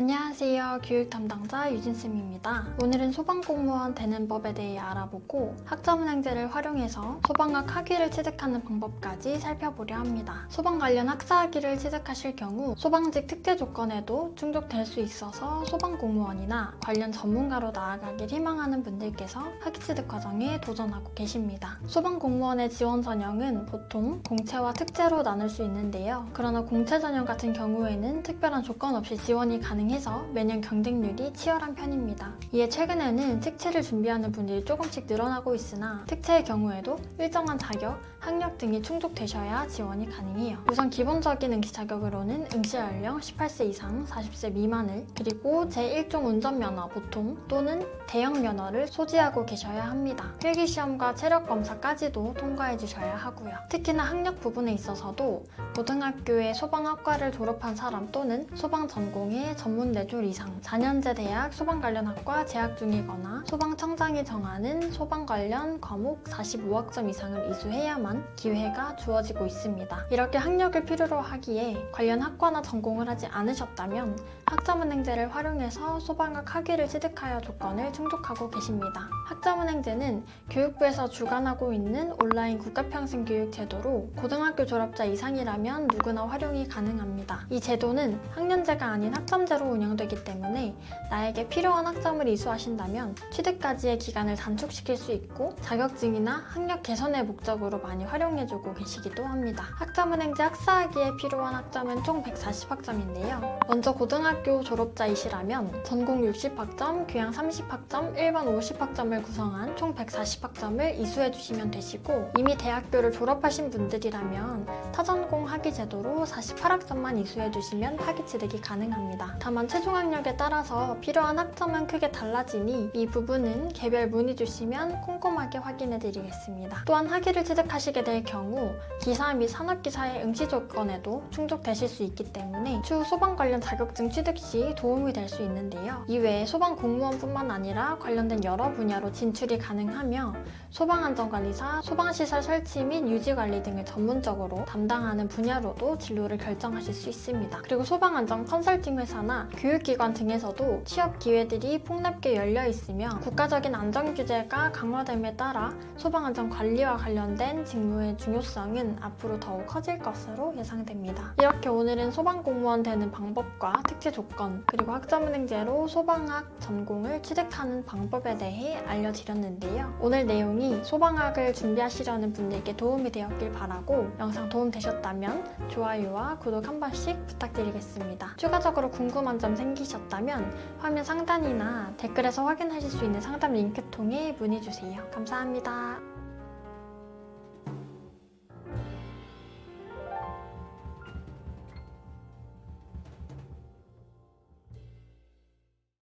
안녕하세요. 교육 담당자 유진쌤입니다. 오늘은 소방공무원 되는 법에 대해 알아보고 학점은행제를 활용해서 소방학 학위를 취득하는 방법까지 살펴보려 합니다. 소방 관련 학사학위를 취득하실 경우 소방직 특재 조건에도 충족될 수 있어서 소방공무원이나 관련 전문가로 나아가길 희망하는 분들께서 학위 취득 과정에 도전하고 계십니다. 소방공무원의 지원 전형은 보통 공채와 특채로 나눌 수 있는데요. 그러나 공채 전형 같은 경우에는 특별한 조건 없이 지원이 가능 해서 매년 경쟁률이 치열한 편입니다. 이에 최근에는 특채를 준비하는 분들이 조금씩 늘어나고 있으나 특채의 경우에도 일정한 자격, 학력 등이 충족되셔야 지원이 가능해요. 우선 기본적인 응시 자격으로는 응시 연령 18세 이상 40세 미만을 그리고 제1종 운전면허 보통 또는 대형 면허를 소지하고 계셔야 합니다. 필기시험과 체력검사까지도 통과해 주셔야 하고요. 특히나 학력 부분에 있어서도 고등학교의 소방학과를 졸업한 사람 또는 소방 전공의 전문 내졸 이상 4년제 대학 소방 관련 학과 재학 중이거나 소방청장이 정하는 소방 관련 과목 45학점 이상을 이수해야만 기회가 주어지고 있습니다. 이렇게 학력을 필요로 하기에 관련 학과나 전공을 하지 않으셨다면 학점은행제를 활용해서 소방학 학위를 취득하여 조건을 충족하고 계십니다. 학점은행제는 교육부에서 주관하고 있는 온라인 국가평생교육 제도로 고등학교 졸업자 이상이라면 누구나 활용이 가능합니다. 이 제도는 학년제가 아닌 학점제로 운영되기 때문에 나에게 필요한 학점을 이수하신다면 취득까지의 기간을 단축시킬 수 있고 자격증이나 학력 개선의 목적으로 많이 활용해주고 계시기도 합니다. 학점은행제 학사학위에 필요한 학점은 총 140학점인데요. 먼저 고등학교 졸업자이시라면 전공 60학점, 교양 30학점, 일반 50학점을 구성한 총 140학점을 이수해 주시면 되시고 이미 대학교를 졸업하신 분들이라면 타전공 학위 제도로 48학점만 이수해 주시면 학위 취득이 가능합니다. 다만 최종 학력에 따라서 필요한 학점은 크게 달라지니 이 부분은 개별 문의 주시면 꼼꼼하게 확인해 드리겠습니다. 또한 학위를 취득하시게 될 경우 기사 및 산업기사의 응시 조건에도 충족되실 수 있기 때문에 추후 소방 관련 자격증 취득 시 도움이 될 수 있는데요. 이외에 소방 공무원뿐만 아니라 관련된 여러 분야로 진출이 가능하며 소방안전관리사, 소방시설 설치 및 유지관리 등을 전문적으로 담당하는 분야로도 진로를 결정하실 수 있습니다. 그리고 소방안전 컨설팅 회사나 교육기관 등에서도 취업 기회들이 폭넓게 열려 있으며 국가적인 안전 규제가 강화됨에 따라 소방안전 관리와 관련된 직무의 중요성은 앞으로 더욱 커질 것으로 예상됩니다. 이렇게 오늘은 소방공무원 되는 방법과 특채 조건 그리고 학점은행제로 소방학 전공을 취득하는 방법에 대해 알려드렸는데요. 오늘 내용이 소방학을 준비하시려는 분들께 도움이 되었길 바라고 영상 도움 되셨다면 좋아요와 구독 한 번씩 부탁드리겠습니다. 추가적으로 궁금한 점 생기셨다면 화면 상단이나 댓글에서 확인하실 수 있는 상담 링크 통해 문의 주세요. 감사합니다.